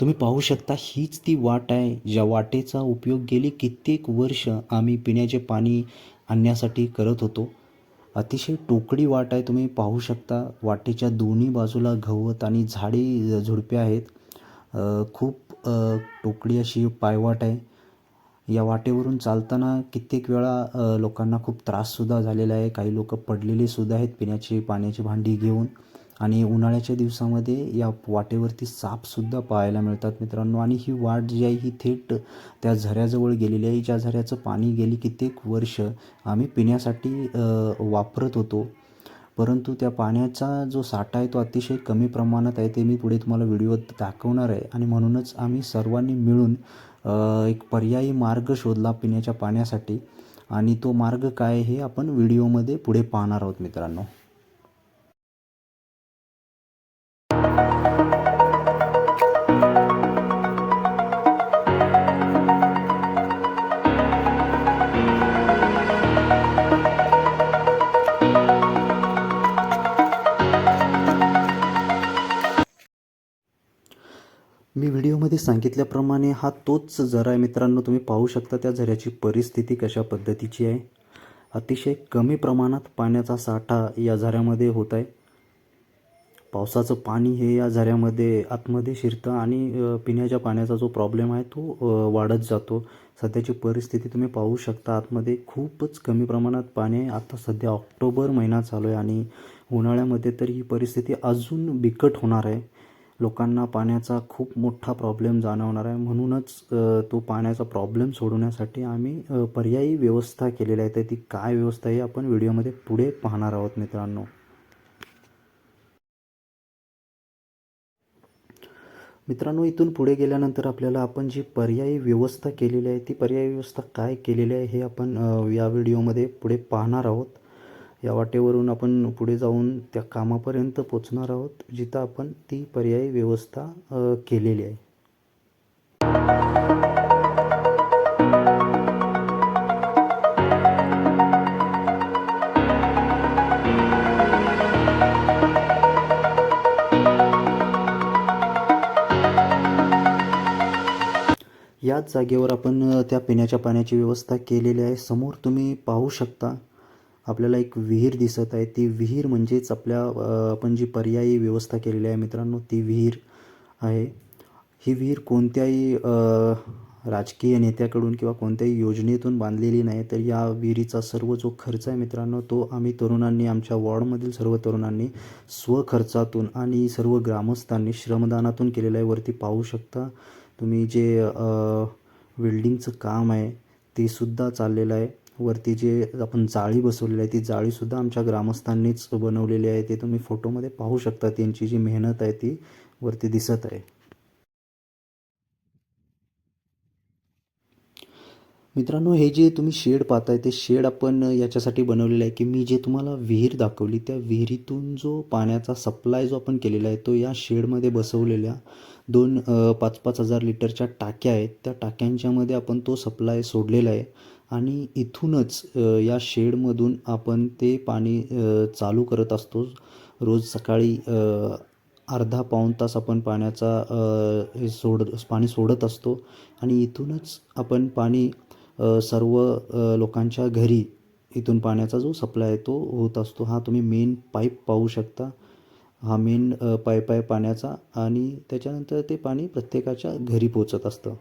तुम्ही पाहू शकता हीच ती वाट आहे ज्या वाटेचा उपयोग गेली कित्येक वर्ष आम्ही पिण्याचे पाणी आणण्यासाठी करत होतो. अतिशय टोकडी वाट आहे तुम्ही पाहू शकता. वाटेच्या दोन्ही बाजूला गवत आणि झाडी झुडपे आहेत. खूप टोकडी अशी पायवाट आहे. या वाटेवरून चालताना कित्येक वेळा लोकांना खूप त्राससुद्धा झालेला आहे. काही लोक पडलेले सुद्धा आहेत पिण्याची पाण्याची भांडी घेऊन. आणि उन्हाळ्याच्या दिवसामध्ये या वाटेवरती सापसुद्धा पाहायला मिळतात मित्रांनो. आणि ही वाट जी आहे ही थेट त्या झऱ्याजवळ गेलेली आहे. ज्या झऱ्याचं पाणी गेली कित्येक वर्ष आम्ही पिण्यासाठी वापरत होतो. परंतु त्या पाण्याचा जो साठा आहे तो अतिशय कमी प्रमाणात आहे ते मी पुढे तुम्हाला व्हिडिओत दाखवणार आहे. आणि म्हणूनच आम्ही सर्वांनी मिळून एक पर्यायी मार्ग शोधला पिण्याच्या पाण्यासाठी. आणि तो मार्ग काय हे आपण व्हिडिओमध्ये पुढे पाहणार आहोत मित्रांनो. मी व्हिडिओमध्ये सांगितल्याप्रमाणे हा तोच झरा आहे. मित्रांनो तुम्ही पाहू शकता त्या झऱ्याची परिस्थिती कशा पद्धतीची आहे. अतिशय कमी प्रमाणात पाण्याचा साठा या झऱ्यामध्ये होत आहे. पावसाचं पाणी हे या झऱ्यामध्ये आतमध्ये शिरतं आणि पिण्याच्या पाण्याचा जो प्रॉब्लेम आहे तो वाढत जातो. सध्याची परिस्थिती तुम्ही पाहू शकता आतमध्ये खूपच कमी प्रमाणात पाणी आहे. आता सध्या ऑक्टोबर महिना चालू आहे आणि उन्हाळ्यामध्ये तर ही परिस्थिती अजून बिकट होणार आहे. लोकांना पाण्याचा खूप मोठा प्रॉब्लेम जाणवणार आहे. म्हणूनच तो पाण्याचा प्रॉब्लेम सोडवण्यासाठी आम्ही पर्यायी व्यवस्था केलेली आहे तर ती काय व्यवस्था आहे आपण व्हिडिओमध्ये पुढे पाहणार आहोत मित्रांनो. मित्रांनो इथून पुढे गेल्यानंतर आपल्याला आपण जी पर्यायी व्यवस्था केलेली आहे ती पर्यायी व्यवस्था काय केलेली आहे हे आपण या व्हिडिओमध्ये पुढे पाहणार आहोत. या वाटेवरून आपण पुढे जाऊन त्या कामापर्यंत पोचणार आहोत जिथं आपण ती पर्यायी व्यवस्था केलेली आहे. याच जागेवर आपण त्या पिण्याच्या पाण्याची व्यवस्था केलेली आहे. समोर तुम्ही पाहू शकता आपल्याला एक विहीर दिसत आहे. ती विहीर म्हणजेच आपल्या आपण जी पर्यायी व्यवस्था केलेली आहे मित्रांनो ती विहीर आहे. ही विहीर कोणत्याही राजकीय नेत्याकडून किंवा कोणत्याही योजनेतून बांधलेली नाही तर या विहिरीचा सर्व जो खर्च आहे मित्रांनो तो आम्ही तरुणांनी आमच्या वॉर्डमधील सर्व तरुणांनी स्वखर्चातून आणि सर्व ग्रामस्थांनी श्रमदानातून केलेलं आहे. वरती पाहू शकता तुम्ही जे वेल्डिंगचं काम आहे ते सुद्धा चाललेलं आहे. वरती जे आपण जाळी बसवलेली आहे ती जाळीसुद्धा आमच्या ग्रामस्थांनीच बनवलेली आहे. ते तुम्ही फोटोमध्ये पाहू शकता. त्यांची जी मेहनत आहे ती वरती दिसत आहे. मित्रांनो हे जे तुम्ही शेड पाहताय ते शेड आपण याच्यासाठी बनवलेलं आहे की मी जे तुम्हाला विहीर दाखवली त्या विहिरीतून जो पाण्याचा सप्लाय जो आपण केलेला आहे तो या शेडमध्ये बसवलेल्या दोन पाच पाच हजार लिटरच्या टाक्या आहेत. त्या टाक्यांच्यामध्ये आपण तो सप्लाय सोडलेला आहे. आणि इथूनच या शेडमधून आपण ते पाणी चालू करत असतो. रोज सकाळी अर्धा पाऊण तास आपण पाण्याचा हे सोड पाणी सोडत असतो. आणि इथूनच आपण पाणी सर्व लोकांच्या घरी इथून पाण्याचा जो सप्लाय आहे तो होत असतो. हा तुम्ही मेन पाईप पाहू शकता. हा मेन पाईप आहे पाण्याचा आणि त्याच्यानंतर ते पाणी प्रत्येकाच्या घरी पोचत असतं.